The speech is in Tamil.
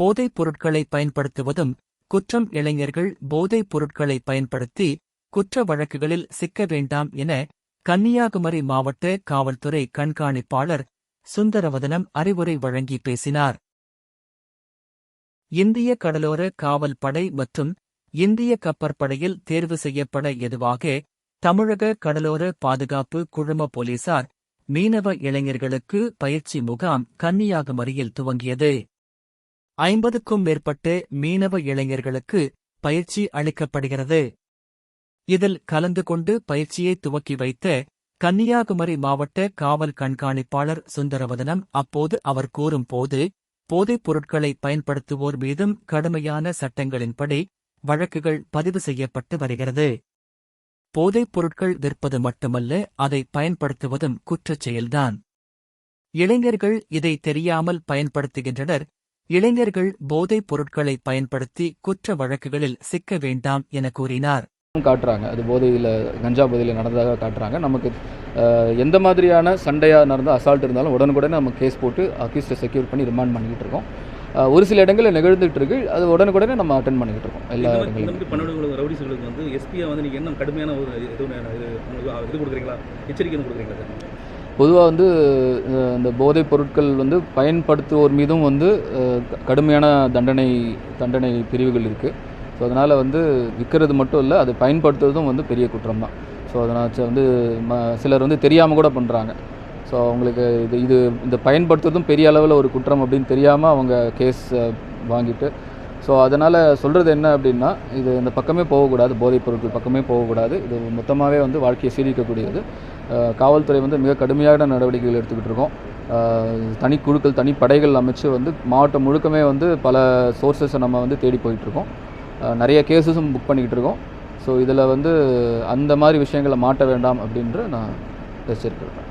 போதைப் பொருட்களை பயன்படுத்துவதும் குற்றம் இளைஞர்கள் போதைப் பொருட்களை பயன்படுத்தி குற்ற வழக்குகளில் சிக்க வேண்டாம் என கன்னியாகுமரி மாவட்ட காவல்துறை கண்காணிப்பாளர் சுந்தரவதனம் அறிவுரை வழங்கி பேசினார். இந்திய கடலோர காவல் படை மற்றும் இந்திய கப்பற்படையில் தேர்வு செய்யப்பட எதுவாக தமிழக கடலோர பாதுகாப்பு குழும போலீசார் மீனவ இளைஞர்களுக்கு பயிற்சி முகாம் கன்னியாகுமரியில் துவங்கியது. ஐம்பதுக்கும் மேற்பட்ட மீனவ இளைஞர்களுக்கு பயிற்சி அளிக்கப்படுகிறது. இதில் கலந்து கொண்டு பயிற்சியை துவக்கி வைத்த கன்னியாகுமரி மாவட்ட காவல் கண்காணிப்பாளர் சுந்தரவதனம் அப்போது அவர் கூறும்போது போதைப் பொருட்களை பயன்படுத்துவோர் மீதும் கடுமையான சட்டங்களின்படி வழக்குகள் பதிவு செய்யப்பட்டு வருகிறது. போதைப் பொருட்கள் விற்பது மட்டுமல்ல அதை பயன்படுத்துவதும் குற்றச் செயல்தான். இளைஞர்கள் இதை தெரியாமல் பயன்படுத்துகின்றனர். இளைஞர்கள் போதைப் பொருட்களை பயன்படுத்தி குற்ற வழக்குகளில் சிக்க வேண்டாம் என கூறினார். காட்டுறாங்க. அது போதையில் கஞ்சா போதையில் நடந்ததாக காட்டுறாங்க. நமக்கு எந்த மாதிரியான சண்டையாக நடந்தால் அசால்ட் இருந்தாலும் உடனுக்குடனே நம்ம கேஸ் போட்டு அக்யூஸ்டை செக்யூர் பண்ணி ரிமாண்ட் பண்ணிக்கிட்டு இருக்கோம். ஒரு சில இடங்களில் நிகழ்ந்துட்டு இருக்கு. அது உடனுக்குடனே நம்ம அட்டன் பண்ணிக்கிட்டு இருக்கோம். எல்லா ரவுடிஸ்களுக்கு வந்து எஸ்பியா வந்து நீங்கள் என்ன கடுமையான ஒரு இது இது கொடுக்குறீங்களா? எச்சரிக்கை கொடுக்குறீங்களா? பொதுவாக வந்து இந்த போதைப் பொருட்கள் வந்து பயன்படுத்துவோர் மீதும் வந்து கடுமையான தண்டனை தண்டனை பிரிவுகள் இருக்குது ஸோ அதனால் வந்து விற்கிறது மட்டும் இல்லை அது பயன்படுத்துறதும் வந்து பெரிய குற்றம் தான். ஸோ அதனால் வந்து ம சிலர் வந்து தெரியாமல் கூட பண்ணுறாங்க ஸோ அவங்களுக்கு இது இது இந்த பயன்படுத்துறதும் பெரிய அளவில் ஒரு குற்றம் அப்படின்னு தெரியாமல் அவங்க கேஸ் வாங்கிட்டு ஸோ அதனால் சொல்கிறது என்ன அப்படின்னா இது இந்த பக்கமே போகக்கூடாது போதைப் பொருட்கள் பக்கமே போகக்கூடாது. இது மொத்தமாகவே வந்து வாழ்க்கையை சீரிக்கக்கூடியது காவல்துறை வந்து மிக கடுமையான நடவடிக்கைகள் எடுத்துக்கிட்டு இருக்கோம் தனி குழுக்கள் தனி படைகள் அமைச்சு வந்து மாவட்டம் முழுக்கமே வந்து பல சோர்ஸஸை நம்ம வந்து தேடி போயிட்டுருக்கோம். நிறைய கேஸஸும் புக் பண்ணிக்கிட்டு இருக்கோம் ஸோ இதில் வந்து அந்த மாதிரி விஷயங்களை மாட்ட வேண்டாம் அப்படின்ற நான் எச்சரிக்கிறேன்